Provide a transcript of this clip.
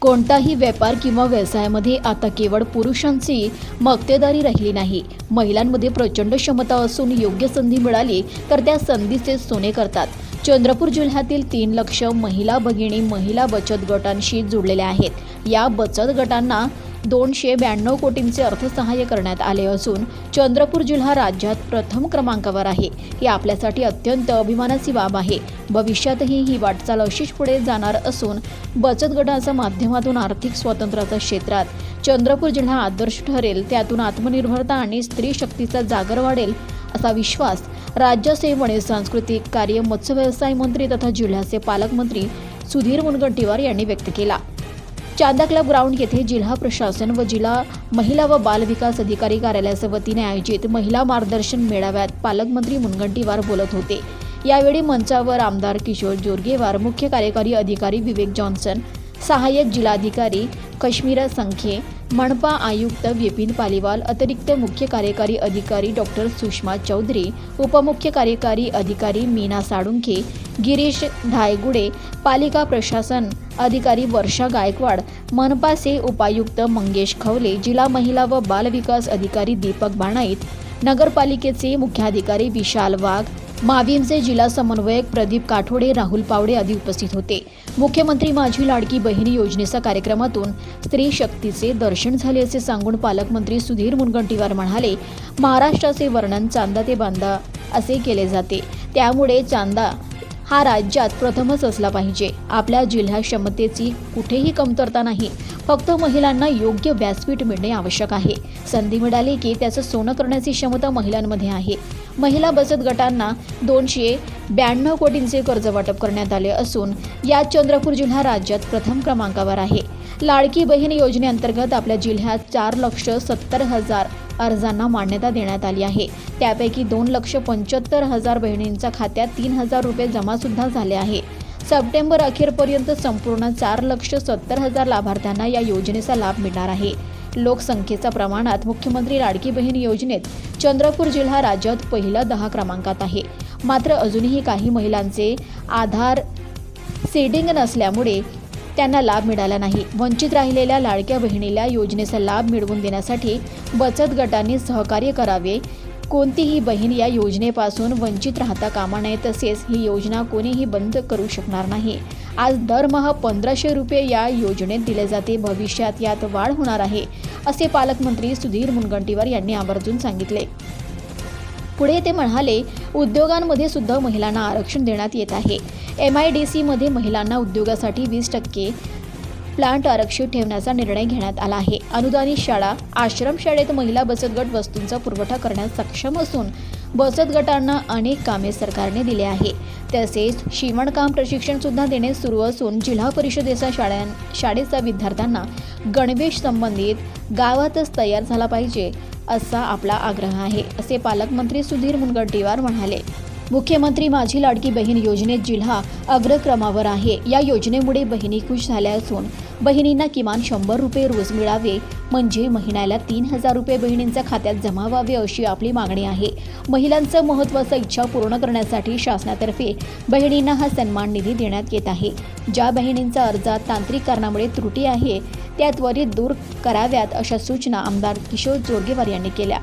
कोणताही व्यापार किंवा व्यवसायामध्ये आता केवळ पुरुषांची मक्तेदारी राहिली नाही. महिलांमध्ये प्रचंड क्षमता असून योग्य संधी मिळाली तर त्या संधीचे सोने करतात. चंद्रपूर जिल्ह्यातील तीन लक्ष महिला भगिनी महिला बचत गटांशी जोडलेल्या आहेत. या बचत गटांना दोनशे ब्याण्णव कोटींचे अर्थसहाय्य करण्यात आले असून चंद्रपूर जिल्हा राज्यात प्रथम क्रमांकावर आहे. ही आपल्यासाठी अत्यंत अभिमानाची बाब आहे. भविष्यातही ही वाटचाल अशीच पुढे जाणार असून बचत गटाच्या माध्यमातून आर्थिक स्वातंत्र्याच्या क्षेत्रात चंद्रपूर जिल्हा आदर्श ठरेल त्यातून आत्मनिर्भरता आणि स्त्री शक्तीचा जागर वाढेल असा विश्वास राज्याचे सांस्कृतिक कार्य मत्स्य व्यवसाय मंत्री तथा जिल्ह्याचे पालकमंत्री सुधीर मुनगंटीवार यांनी व्यक्त केला. चांदा क्लब ग्राउंड येथे जिल्हा प्रशासन व जिल्हा महिला व बाल विकास अधिकारी कार्यालयाच्या वतीने आयोजित महिला मार्गदर्शन मेळाव्यात पालकमंत्री मुनगंटीवार बोलत होते. यावेळी मंचावर आमदार किशोर जोरगेवार मुख्य कार्यकारी अधिकारी विवेक जॉन्सन सहाय्यक जिल्हाधिकारी कश्मीरा संखे मनपा आयुक्त विपिन पालिवाल अतिरिक्त मुख्य कार्यकारी अधिकारी डॉक्टर सुषमा चौधरी उपमुख्य कार्यकारी अधिकारी मीना साळुंखे गिरीश धायगुडे पालिका प्रशासन अधिकारी वर्षा गायकवाड मनपाचे उपायुक्त मंगेश खवले जिल्हा महिला व बाल विकास अधिकारी दीपक बाणाईत नगरपालिकेचे मुख्याधिकारी विशाल वाघ माविमचे जिल्हा समन्वयक प्रदीप काठोडे राहुल पावडे आदी उपस्थित होते. मुख्यमंत्री माझी लाडकी बहिणी योजनेच्या कार्यक्रमातून स्त्री शक्तीचे दर्शन झाले असे सांगून पालकमंत्री सुधीर मुनगंटीवार म्हणाले महाराष्ट्राचे वर्णन चांदा ते बांदा असे केले जाते. त्यामुळे चांदा हा राज्यात प्रथमच असला पाहिजे. आपल्या जिल्हा क्षमतेची कुठेही कमतरता नाही. फक्त महिलांना योग्य व्यासपीठ मिळणे आवश्यक आहे. संधी मिळाली की त्याचं सोनं करण्याची क्षमता महिलांमध्ये आहे. महिला बचत गटांना दोनशे ब्याण्णव कोटींचे कर्ज वाटप करण्यात आले असून यात चंद्रपूर जिल्हा राज्यात प्रथम क्रमांकावर आहे. लाडकी बहीण योजनेअंतर्गत आपल्या जिल्ह्यात चार लक्ष सत्तर हजार अर्जांना मान्यता देण्यात आली आहे. त्यापैकी दोन लक्ष पंच्याहत्तर हजार बहिणींच्या खात्यात तीन हजार रुपये जमासुद्धा झाले आहे. सप्टेंबर अखेरपर्यंत संपूर्ण चार लक्ष सत्तर हजार लाभार्थ्यांना या योजनेचा लाभ मिळणार आहे. लोकसंख्येच्या प्रमाणात मुख्यमंत्री लाडकी बहीण योजनेत चंद्रपूर जिल्हा राज्यात पहिला दहा क्रमांकात आहे. मात्र अजूनही काही महिलांचे आधार सीडिंग नसल्यामुळे त्यांना लाभ मिळाला नाही. वंचित राहिलेल्या लाडक्या बहिणीला योजनेचा लाभ मिळवून देण्यासाठी बचत गटांनी सहकार्य करावे. कोणतीही बहीण या योजनेपासून वंचित राहता कामा नये तसेच ही योजना कोणीही बंद करू शकणार नाही. आज दरमहा पंधराशे रुपये या योजनेत दिले जाते. भविष्यात यात वाढ होणार आहे असे पालकमंत्री सुधीर मुनगंटीवार यांनी आवर्जून सांगितले. पुढे ते म्हणाले उद्योगांमध्ये सुद्धा महिलांना आरक्षण देण्यात येत आहे. एम आय डी सीमध्ये महिलांना उद्योगासाठी वीस टक्के प्लांट आरक्षित ठेवण्याचा निर्णय घेण्यात आला आहे. अनुदानित शाळा आश्रमशाळेत महिला बचत गट वस्तूंचा पुरवठा करण्यास सक्षम असून बचत गटांना अनेक कामे सरकारने दिले आहे. तसेच शिवणकाम प्रशिक्षणसुद्धा देणे सुरू असून जिल्हा परिषदेच्या शाळां शाळेचा विद्यार्थ्यांना गणवेश संबंधित गावातच तयार झाला पाहिजे. असा आपला आग्रह आहे असे पालकमंत्री सुधीर मुनगंटीवार म्हणाले. मुख्यमंत्री माझी लाडकी बहीण योजनेत जिल्हा अग्रक्रमावर आहे. या योजनेमुळे बहिणी खुश झाल्या असून बहिणींना किमान शंभर रुपये रोज मिळावे म्हणजे महिन्याला तीन हजार रुपये बहिणींच्या खात्यात जमा व्हावे अशी आपली मागणी आहे. महिलांचं महत्त्वाचं इच्छा पूर्ण करण्यासाठी शासनातर्फे बहिणींना हा सन्मान निधी देण्यात येत आहे. ज्या बहिणींचा अर्जात तांत्रिक कारणामुळे त्रुटी आहे त्या त्वरित दूर कराव्यात अशा सूचना आमदार किशोर जोरगेवार यांनी केल्या.